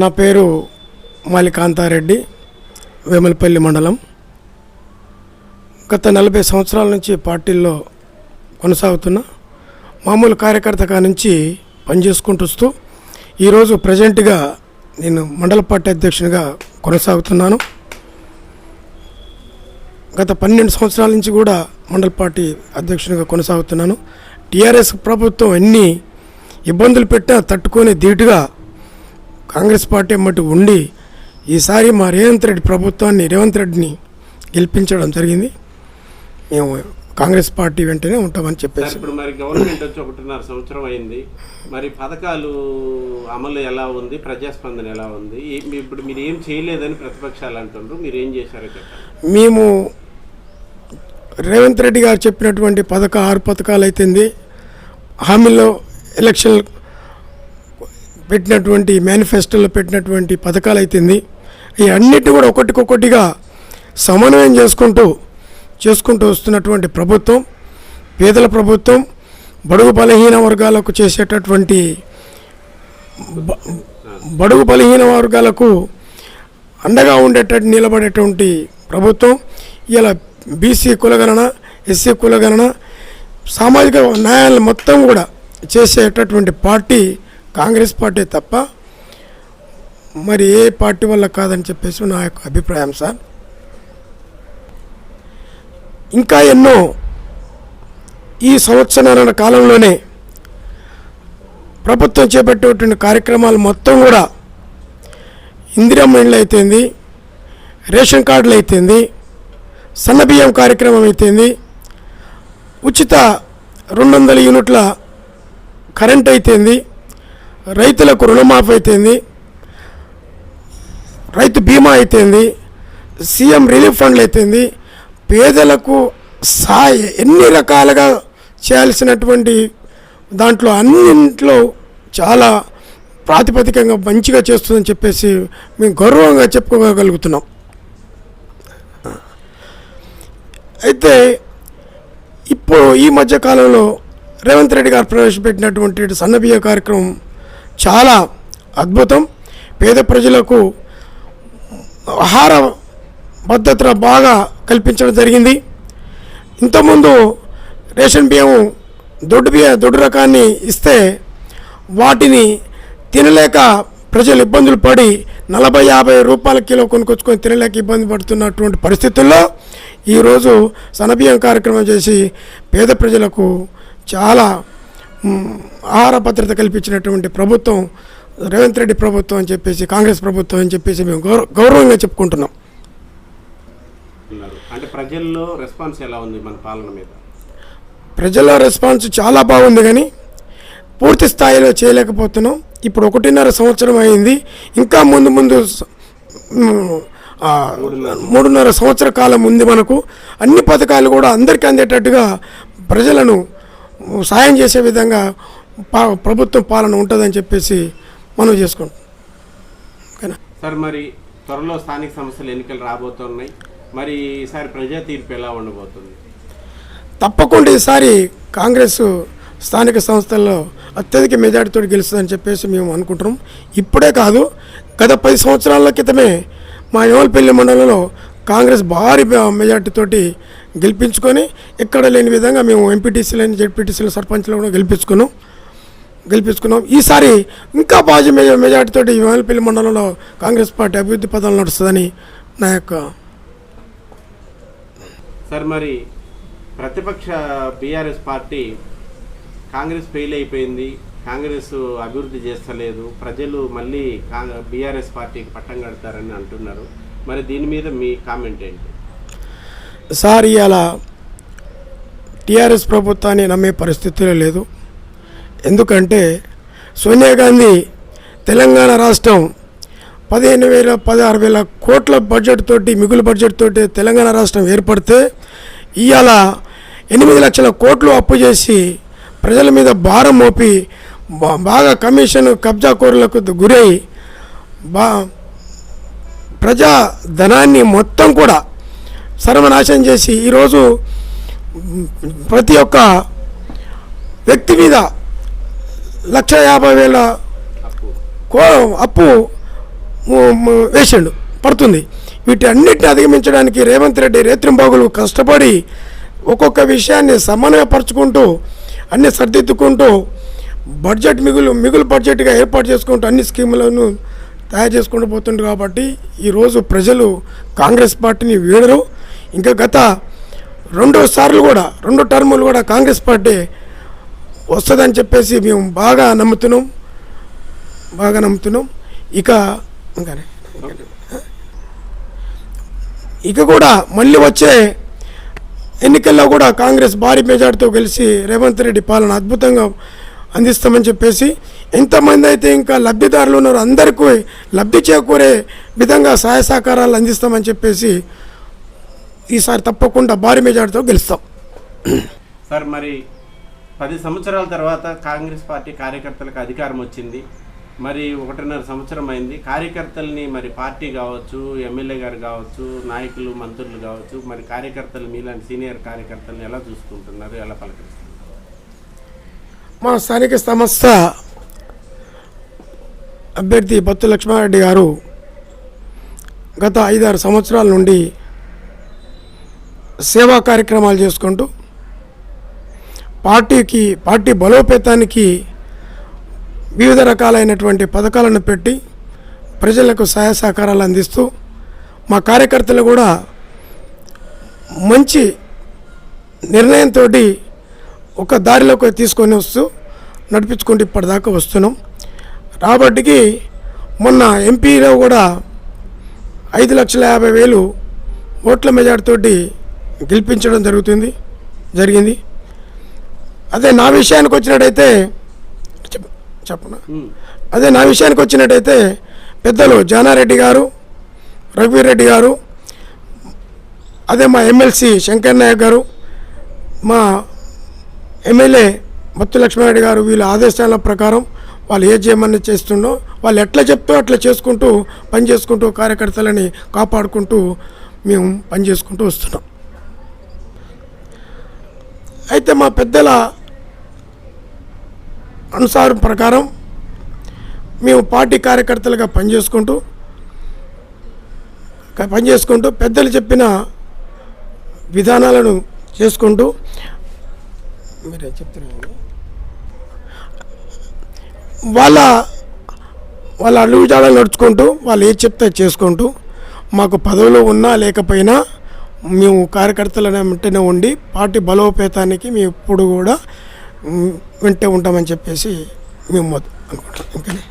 నా పేరు మాలికాంతారెడ్డి వేమలపల్లి మండలం. గత నలభై సంవత్సరాల నుంచి పార్టీల్లో కొనసాగుతున్నా. మామూలు కార్యకర్తగా నుంచి పనిచేసుకుంటూ వస్తూ ఈరోజు ప్రజెంట్గా నేను మండల పార్టీ అధ్యక్షునిగా కొనసాగుతున్నాను. గత పన్నెండు సంవత్సరాల నుంచి కూడా మండల పార్టీ అధ్యక్షునిగా కొనసాగుతున్నాను. టీఆర్ఎస్ ప్రభుత్వం ఎన్ని ఇబ్బందులు పెట్టా తట్టుకొని ధీటుగా కాంగ్రెస్ పార్టీ మట్టి ఉండి ఈసారి మా రేవంత్ రెడ్డి ప్రభుత్వాన్ని రేవంత్ రెడ్డిని గెలిపించడం జరిగింది. మేము కాంగ్రెస్ పార్టీ వెంటనే ఉంటామని చెప్పేసి. ఇప్పుడు మరి గవర్నమెంట్ వచ్చి ఒకటిన్నర సంవత్సరం అయింది. మరి పథకాలు అమలు ఎలా ఉంది? ప్రజాస్పందన ఎలా ఉంది? ఇప్పుడు మీరు ఏం చేయలేదని ప్రతిపక్షాలు అంటుండ్రు. మీరు ఏం చేశారో చెప్పండి. మేము రేవంత్ రెడ్డి గారు చెప్పినటువంటి పథక ఆరు పథకాలు అయితేంది హామీలో ఎలక్షన్ పెట్టినటువంటి మేనిఫెస్టోలో పెట్టినటువంటి పథకాలు అయితేంది ఈ అన్నిటి కూడా ఒకటికొకటిగా సమన్వయం చేసుకుంటూ చేసుకుంటూ వస్తున్నటువంటి ప్రభుత్వం పేదల ప్రభుత్వం బడుగు బలహీన వర్గాలకు చేసేటటువంటి బడుగు బలహీన వర్గాలకు అండగా ఉండేటట్టు నిలబడేటువంటి ప్రభుత్వం ఇలా బీసీ కులగణన ఎస్సీ కులగణన సామాజిక న్యాయాలు మొత్తం కూడా చేసేటటువంటి పార్టీ కాంగ్రెస్ పార్టీ తప్ప మరి ఏ పార్టీ వల్ల కాదని చెప్పేసి నా యొక్క అభిప్రాయం సార్. ఇంకా ఎన్నో ఈ సంవత్సరాల కాలంలోనే ప్రభుత్వం చేపట్టేటువంటి కార్యక్రమాలు మొత్తం కూడా ఇందిరా మైండ్లు అయితేంది రేషన్ కార్డులు అయితేంది సన్నబియ్యం కార్యక్రమం అయితేంది ఉచిత రెండు వందల యూనిట్ల కరెంట్ అయితేంది రైతులకు రుణమాఫీ అయితేంది రైతు బీమా అయితేంది సీఎం రిలీఫ్ ఫండ్లు అయితేంది పేదలకు సాయ ఎన్ని రకాలుగా చేయాల్సినటువంటి దాంట్లో అన్నింట్లో చాలా ప్రాతిపదికంగా మంచిగా చేస్తుందని చెప్పేసి మేము గౌరవంగా చెప్పుకోగలుగుతున్నాం. అయితే ఇప్పుడు ఈ మధ్యకాలంలో రేవంత్ రెడ్డి గారు ప్రవేశపెట్టినటువంటి సన్నబియ్య కార్యక్రమం చాలా అద్భుతం. పేద ప్రజలకు ఆహార భద్రత బాగా కల్పించడం జరిగింది. ఇంతకుముందు రేషన్ బియ్యం దొడ్డు బియ్య దొడ్డు రకాన్ని ఇస్తే వాటిని తినలేక ప్రజలు ఇబ్బందులు పడి నలభై యాభై రూపాయల కిలో కొనుక్కొచ్చుకొని తినలేక ఇబ్బంది పడుతున్నటువంటి పరిస్థితుల్లో ఈరోజు సనబియ్యం కార్యక్రమం చేసి పేద ప్రజలకు చాలా ఆహార భద్రత కల్పించినటువంటి ప్రభుత్వం రేవంత్ రెడ్డి ప్రభుత్వం అని చెప్పేసి కాంగ్రెస్ ప్రభుత్వం అని చెప్పేసి మేము గౌరవ గౌరవంగా చెప్పుకుంటున్నాం. అంటే ప్రజల్లో రెస్పాన్స్ ఎలా ఉంది మన పాలన మీద? ప్రజల రెస్పాన్స్ చాలా బాగుంది కానీ పూర్తి స్థాయిలో చేయలేకపోతున్నాం. ఇప్పుడు ఒకటిన్నర సంవత్సరం అయింది. ఇంకా ముందు ముందు మూడున్నర సంవత్సర కాలం ఉంది మనకు. అన్ని పథకాలు కూడా అందరికీ అందేటట్టుగా ప్రజలను సాయం చేసే విధంగా ప్రభుత్వం పాలన ఉంటుందని చెప్పేసి మనం చేసుకుంటాం ఓకేనా? సార్ మరి త్వరలో స్థానిక సంస్థలు ఎన్నికలు రాబోతున్నాయి. మరి ఈసారి ప్రజా తీర్పు ఎలా ఉండబోతుంది? తప్పకుండా ఈసారి కాంగ్రెస్ స్థానిక సంస్థల్లో అత్యధిక మెజార్టీతో గెలుస్తుందని చెప్పేసి మేము అనుకుంటున్నాం. ఇప్పుడే కాదు గత పది సంవత్సరాల క్రితమే మా యోలపల్లి మండలంలో కాంగ్రెస్ భారీ మె- మెజార్టీతోటి గెలిపించుకొని ఎక్కడ లేని విధంగా మేము ఎంపీటీసీలని జెడ్పీటీసీలు సర్పంచ్లు కూడా గెలిపించుకున్నాం. గెలిపించుకున్నాం. ఈసారి ఇంకా భారీ మెజ మెజార్టీతోటి వేలపల్లి మండలంలో కాంగ్రెస్ పార్టీ అభివృద్ధి పదాలు నడుస్తుందని నా యొక్క సార్ మరి ప్రతిపక్ష బీఆర్ఎస్ పార్టీ కాంగ్రెస్ ఫెయిల్ అయిపోయింది కాంగ్రెస్ అభివృద్ధి చేస్తలేదు ప్రజలు మళ్ళీ బీఆర్ఎస్ పార్టీకి పట్టం కడతారని అంటున్నారు. మరి దీని మీద మీ కామెంట్ ఏంటి? సార్ ఇలా టీఆర్ఎస్ ప్రభుత్వాన్ని నమ్మే పరిస్థితులే లేదు. ఎందుకంటే సోనియా గాంధీ తెలంగాణ రాష్ట్రం పదిహేను వేల పదహారు వేల కోట్ల బడ్జెట్ తోటి మిగులు బడ్జెట్ తోటి తెలంగాణ రాష్ట్రం ఏర్పడితే ఇవాళ ఎనిమిది లక్షల కోట్లు అప్పు చేసి ప్రజల మీద భారం మోపి బాగా కమిషన్ కబ్జా కోరులకు గురై బా ప్రజా ధనాన్ని మొత్తం కూడా సర్వనాశనం చేసి ఈరోజు ప్రతి ఒక్క వ్యక్తి మీద లక్ష యాభై వేల అప్పు కో అప్పు వేసిండు పడుతుంది. వీటన్నిటిని అధిగమించడానికి రేవంత్ రెడ్డి రేత్రింబాగులు కష్టపడి ఒక్కొక్క విషయాన్ని సమన్వయపరుచుకుంటూ అన్ని సర్దిద్దుకుంటూ బడ్జెట్ మిగులు మిగులు బడ్జెట్గా ఏర్పాటు చేసుకుంటూ అన్ని స్కీములను తయారు చేసుకుంటూ పోతుండ్రు కాబట్టి ఈరోజు ప్రజలు కాంగ్రెస్ పార్టీని వీడరు. ఇంకా గత రెండో సార్లు కూడా రెండు టర్ములు కూడా కాంగ్రెస్ పార్టీ వస్తుందని చెప్పేసి మేము బాగా నమ్ముతున్నాం. బాగా నమ్ముతున్నాం. ఇక ఇంకానే ఇక కూడా మళ్ళీ వచ్చే ఎన్నికల్లో కూడా కాంగ్రెస్ భారీ మెజార్టీతో కలిసి రేవంత్ రెడ్డి పాలన అద్భుతంగా అందిస్తామని చెప్పేసి ఎంతమంది అయితే ఇంకా లబ్ధిదారులు ఉన్నారో. అందరికీ లబ్ధి చేకూరే విధంగా సహాయ సహకారాలు అందిస్తామని చెప్పేసి ఈసారి తప్పకుండా భారీ మెజార్టీతో గెలుస్తాం. సార్ మరి పది సంవత్సరాల తర్వాత కాంగ్రెస్ పార్టీ కార్యకర్తలకు అధికారం వచ్చింది. మరి ఒకటిన్నర సంవత్సరం అయింది. కార్యకర్తల్ని మరి పార్టీ కావచ్చు ఎమ్మెల్యే గారు కావచ్చు నాయకులు మంత్రులు కావచ్చు మరి కార్యకర్తలు మీలాంటి సీనియర్ కార్యకర్తలను ఎలా చూసుకుంటున్నారు ఎలా పలకరిస్తున్నారు? మా స్థానిక సంస్థ అభ్యర్థి బత్తు లక్ష్మారెడ్డి గారు గత ఐదారు సంవత్సరాల నుండి సేవా కార్యక్రమాలు చేసుకుంటూ పార్టీకి పార్టీ బలోపేతానికి వివిధ రకాలైనటువంటి పథకాలను పెట్టి ప్రజలకు సహాయ సహకారాలు అందిస్తూ మా కార్యకర్తలు కూడా మంచి నిర్ణయంతో ఒక దారిలోకి తీసుకొని వస్తూ నడిపించుకుంటూ ఇప్పటిదాకా వస్తున్నాం. రాబట్టికి మొన్న ఎంపీలో కూడా ఐదు లక్షల యాభై వేలు ఓట్ల మెజార్టీతోటి గెలిపించడం జరుగుతుంది జరిగింది. అదే నా విషయానికి వచ్చినట్టయితే చెప్- చెప్పనా? అదే నా విషయానికి వచ్చినట్టయితే పెద్దలు జానారెడ్డి గారు రఘువీర్ రెడ్డి గారు అదే మా ఎమ్మెల్సీ శంకర్ నాయక్ గారు మా ఎమ్మెల్యే మత్తు లక్ష్మారెడ్డి గారు వీళ్ళ ఆదేశాల ప్రకారం వాళ్ళు ఏ చేయమని చేస్తుండో వాళ్ళు ఎట్లా చెప్తో అట్లా చేసుకుంటూ పని చేసుకుంటూ కార్యకర్తలని కాపాడుకుంటూ మేము పని చేసుకుంటూ వస్తున్నాం. అయితే మా పెద్దల అనుసారం ప్రకారం మేము పార్టీ కార్యకర్తలుగా పనిచేసుకుంటూ పనిచేసుకుంటూ పెద్దలు చెప్పిన విధానాలను చేసుకుంటూ మీరే చెప్తున్నారు వాళ్ళ వాళ్ళ అడుగుజాడలు నడుచుకుంటూ వాళ్ళు ఏది చెప్తే చేసుకుంటూ మాకు పదవులు ఉన్నా లేకపోయినా మేము కార్యకర్తల వెంటనే ఉండి పార్టీ బలోపేతానికి మేము ఎప్పుడు కూడా వెంటే ఉంటామని చెప్పేసి మేము అనుకుంటాం ఇంకనే?